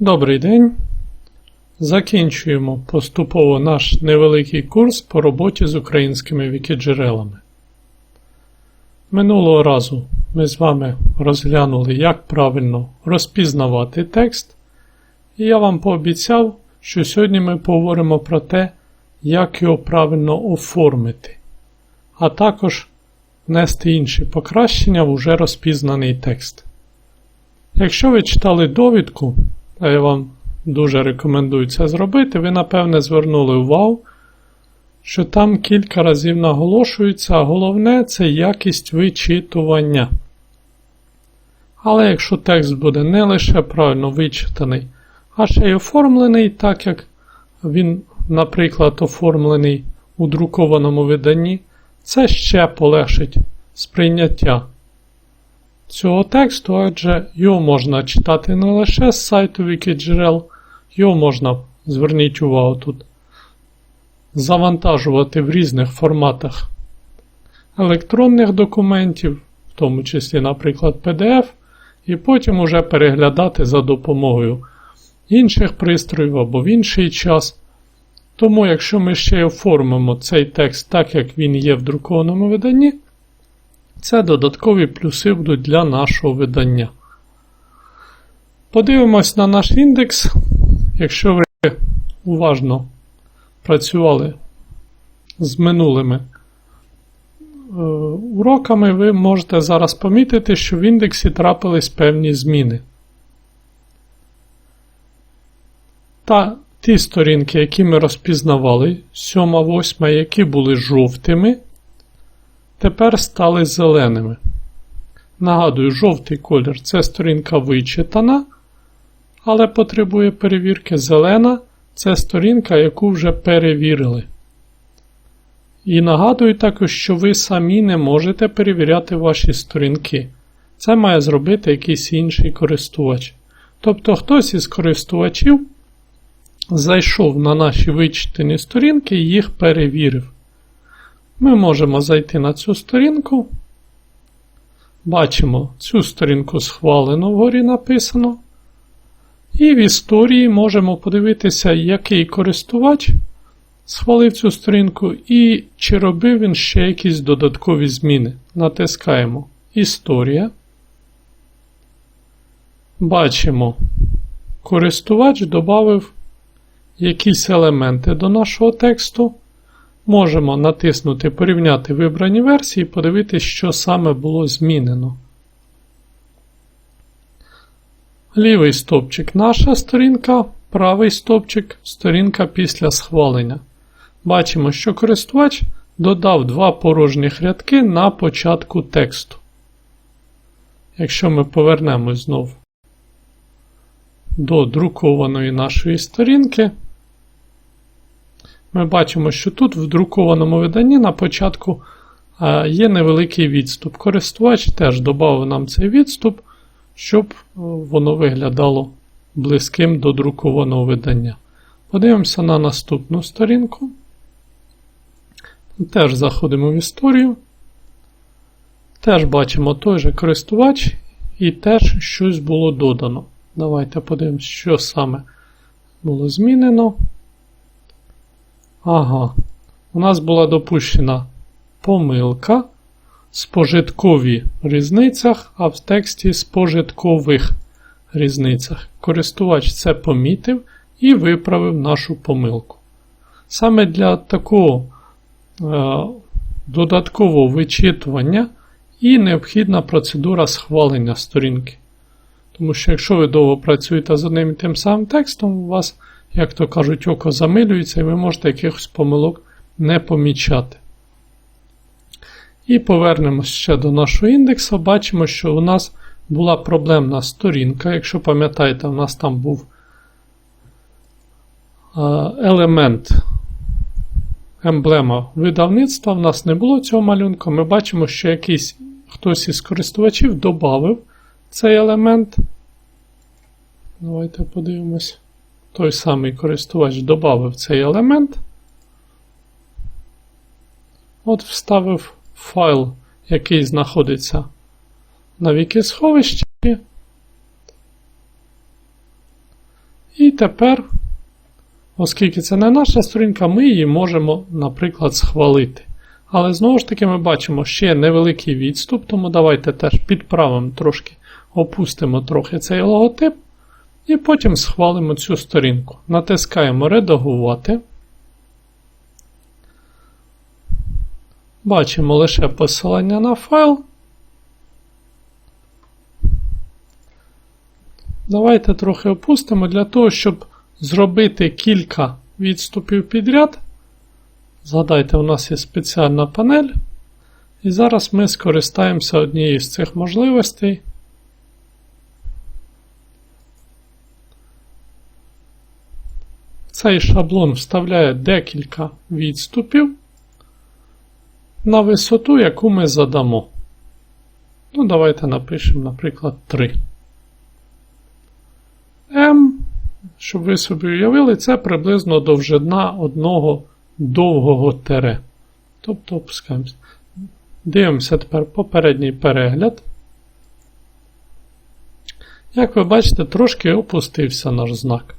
Добрий день. Закінчуємо поступово наш невеликий курс по роботі з українськими вікіджерелами. Минулого разу ми з вами розглянули, як правильно розпізнавати текст, і я вам пообіцяв, що сьогодні ми поговоримо про те, як його правильно оформити, а також внести інші покращення в уже розпізнаний текст. Якщо ви читали довідку, а я вам дуже рекомендую це зробити, ви напевне звернули увагу, що там кілька разів наголошується, а головне це якість вичитування. Але якщо текст буде не лише правильно вичитаний, а ще й оформлений, так як він, наприклад, оформлений у друкованому виданні, це ще полегшить сприйняття цього тексту, адже його можна читати не лише з сайту Wikidjrel, його можна, зверніть увагу тут, завантажувати в різних форматах електронних документів, в тому числі, наприклад, PDF, і потім уже переглядати за допомогою інших пристроїв або в інший час. Тому, якщо ми ще оформимо цей текст так, як він є в друкованому виданні, це додаткові плюси будуть для нашого видання. Подивимось на наш індекс. Якщо ви уважно працювали з минулими е, уроками, ви можете зараз помітити, що в індексі трапились певні зміни. Та ті сторінки, які ми розпізнавали, 7, 8, які були жовтими, тепер стали зеленими. Нагадую, жовтий колір це сторінка вичитана, але потребує перевірки. Зелена це сторінка, яку вже перевірили. І нагадую також, що ви самі не можете перевіряти ваші сторінки. Це має зробити якийсь інший користувач. Тобто хтось із користувачів зайшов на наші вичитані сторінки і їх перевірив. Ми можемо зайти на цю сторінку. Бачимо, цю сторінку схвалено вгорі написано. І в історії можемо подивитися, який користувач схвалив цю сторінку і чи робив він ще якісь додаткові зміни. Натискаємо Історія. Бачимо, користувач додав якісь елементи до нашого тексту. Можемо натиснути Порівняти вибрані версії і подивитися, що саме було змінено. Лівий стовпчик наша сторінка, правий стовпчик сторінка після схвалення. Бачимо, що користувач додав два порожніх рядки на початку тексту. Якщо ми повернемось знов до друкованої нашої сторінки, ми бачимо, що тут в друкованому виданні на початку е, є невеликий відступ. Користувач теж додав нам цей відступ, щоб е, воно виглядало близьким до друкованого видання. Подивимося на наступну сторінку. Теж заходимо в історію. Теж бачимо той же користувач, і теж щось було додано. Давайте подивимося, що саме було змінено. Ага. У нас була допущена помилка спожиткові різницях, а в тексті спожиткових різницях. Користувач це помітив і виправив нашу помилку. Саме для такого е, додаткового вичитування і необхідна процедура схвалення сторінки. Тому що, якщо ви довго працюєте з одним і тим самим текстом, у вас як то кажуть, око замилюється, і ви можете якихось помилок не помічати. І повернемось ще до нашого індексу. Бачимо, що у нас була проблемна сторінка. Якщо пам'ятаєте, у нас там був елемент емблема видавництва. У нас не було цього малюнка. Ми бачимо, що якийсь хтось із користувачів додав цей елемент. Давайте подивимось той самий користувач додав цей елемент. От вставив файл, який знаходиться на вікісховищі. І тепер, оскільки це не наша сторінка, ми її можемо, наприклад, схвалити. Але знову ж таки ми бачимо ще невеликий відступ, тому давайте теж підправимо трошки, опустимо трохи цей логотип. І потім схвалимо цю сторінку. Натискаємо Редагувати. Бачимо лише посилання на файл. Давайте трохи опустимо для того, щоб зробити кілька відступів підряд. Згадайте, у нас є спеціальна панель. І зараз ми скористаємося однією з цих можливостей. Цей шаблон вставляє декілька відступів на висоту, яку ми задамо. Ну, давайте напишемо, наприклад, 3. М, щоб ви собі уявили, це приблизно довжина одного довгого тере. Тобто опускаємося. Дивимося тепер попередній перегляд. Як ви бачите, трошки опустився наш знак.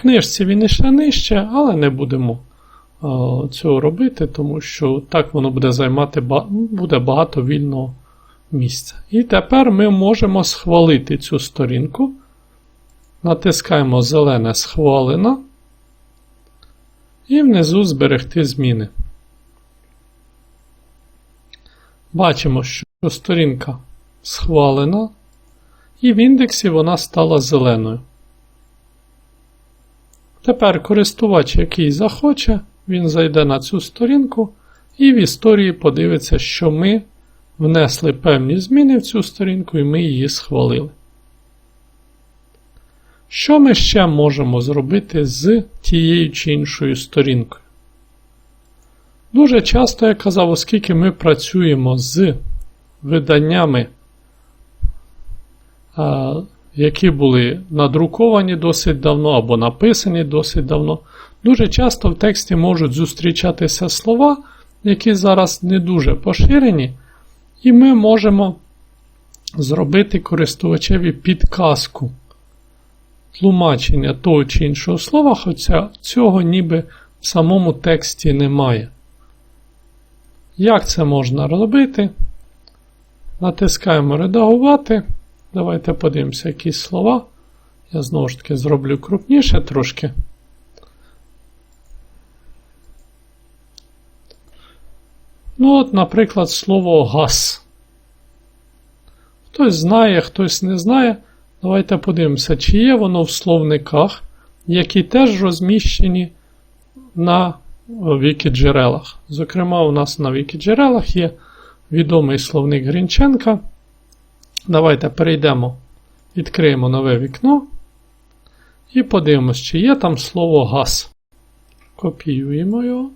Книжці він іще нижче, але не будемо а, цього робити, тому що так воно буде займати буде багато вільного місця. І тепер ми можемо схвалити цю сторінку. Натискаємо зелене схвалена. І внизу зберегти зміни. Бачимо, що сторінка схвалена, і в індексі вона стала зеленою. Тепер користувач, який захоче, він зайде на цю сторінку і в історії подивиться, що ми внесли певні зміни в цю сторінку і ми її схвалили. Що ми ще можемо зробити з тією чи іншою сторінкою? Дуже часто я казав, оскільки ми працюємо з виданнями, які були надруковані досить давно або написані досить давно, дуже часто в тексті можуть зустрічатися слова, які зараз не дуже поширені, і ми можемо зробити користувачеві підказку тлумачення того чи іншого слова, хоча цього ніби в самому тексті немає. Як це можна робити? Натискаємо редагувати. Давайте подивимося якісь слова. Я знову ж таки зроблю крупніше трошки. Ну, от, наприклад, слово газ. Хтось знає, хтось не знає. Давайте подивимося, чи є воно в словниках, які теж розміщені на вікіджерелах. Зокрема, у нас на вікіджерелах є відомий словник Грінченка. Давайте перейдемо, відкриємо нове вікно і подивимось, чи є там слово газ. Копіюємо його.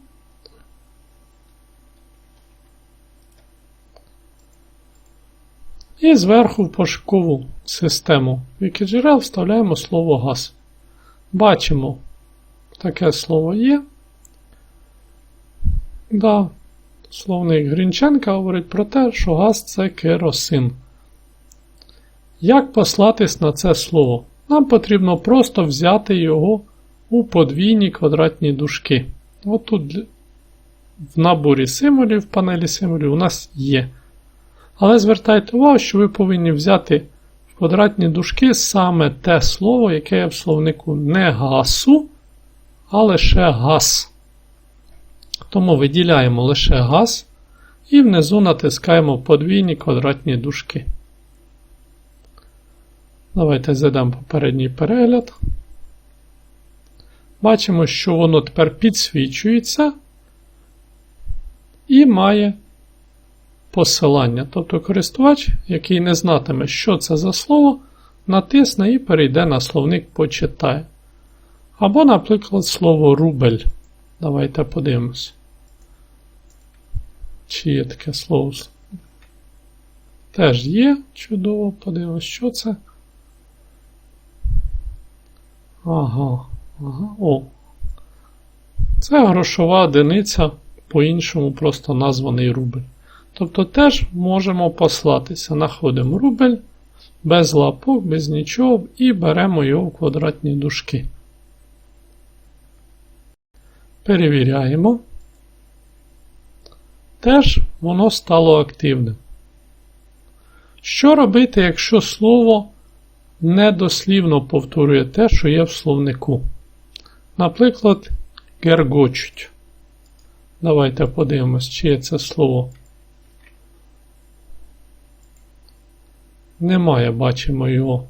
І зверху в пошукову систему Wikidgerel вставляємо слово газ. Бачимо, таке слово є. Да, Словник Грінченка говорить про те, що газ це керосин. Як послатись на це слово? Нам потрібно просто взяти його у подвійні квадратні дужки. От тут в наборі символів, в панелі символів у нас є. Але звертайте увагу, що ви повинні взяти в квадратні дужки саме те слово, яке є в словнику не гасу, а лише газ. Тому виділяємо лише газ і внизу натискаємо подвійні квадратні дужки. Давайте зайдемо попередній перегляд. Бачимо, що воно тепер підсвічується і має посилання. Тобто користувач, який не знатиме, що це за слово, натисне і перейде на словник почитає. Або, наприклад, слово рубель. Давайте подивимось. Чи є таке слово? Теж є. Чудово, подивимось, що це. Ага, ага, о. Це грошова одиниця, по-іншому просто названий рубль. Тобто теж можемо послатися. Находимо рубль, без лапок, без нічого, і беремо його в квадратні дужки. Перевіряємо. Теж воно стало активним. Що робити, якщо слово недослівно повторює те, що є в словнику? Наприклад, гергочуть. Давайте подивимось, чиє це слово. Немає, бачимо його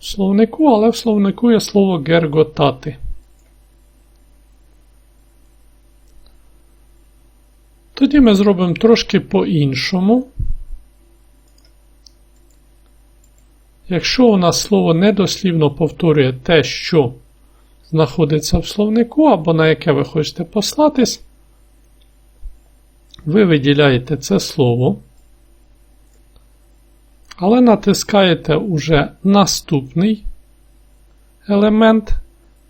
в словнику, але в словнику є слово герготати. Тоді ми зробимо трошки по-іншому. Якщо у нас слово недослівно повторює те, що знаходиться в словнику, або на яке ви хочете послатись, ви виділяєте це слово, але натискаєте уже наступний елемент,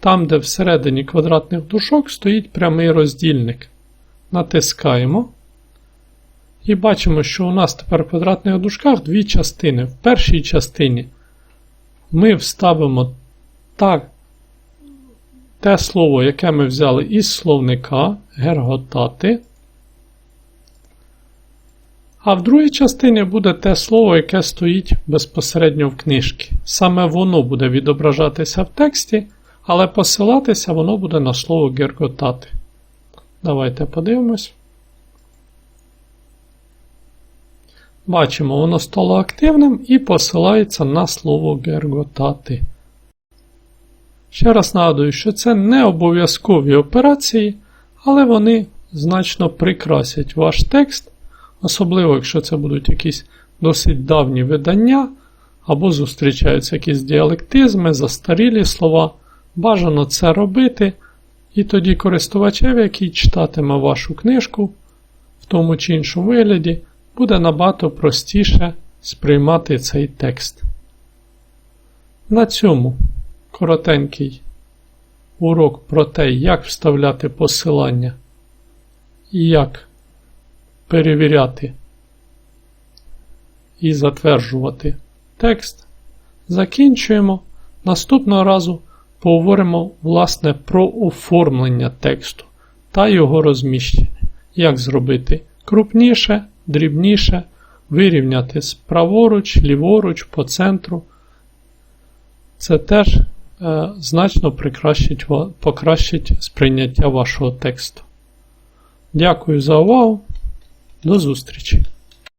там, де всередині квадратних дужок стоїть прямий роздільник. Натискаємо. І бачимо, що у нас тепер в квадратних дужках дві частини. В першій частині ми вставимо так, те слово, яке ми взяли із словника герготати. А в другій частині буде те слово, яке стоїть безпосередньо в книжці. Саме воно буде відображатися в тексті, але посилатися воно буде на слово герготати. Давайте подивимось. Бачимо, воно стало активним і посилається на слово герготати. Ще раз нагадую, що це не обов'язкові операції, але вони значно прикрасять ваш текст, особливо, якщо це будуть якісь досить давні видання, або зустрічаються якісь діалектизми, застарілі слова. Бажано це робити, і тоді користувачеві, який читатиме вашу книжку в тому чи іншому вигляді, буде набагато простіше сприймати цей текст. На цьому коротенький урок про те, як вставляти посилання і як перевіряти і затверджувати текст. Закінчуємо. Наступного разу поговоримо власне про оформлення тексту та його розміщення. Як зробити крупніше, дрібніше, вирівняти праворуч, ліворуч, по центру. Це теж е, значно прикращить, покращить сприйняття вашого тексту. Дякую за увагу. До зустрічі!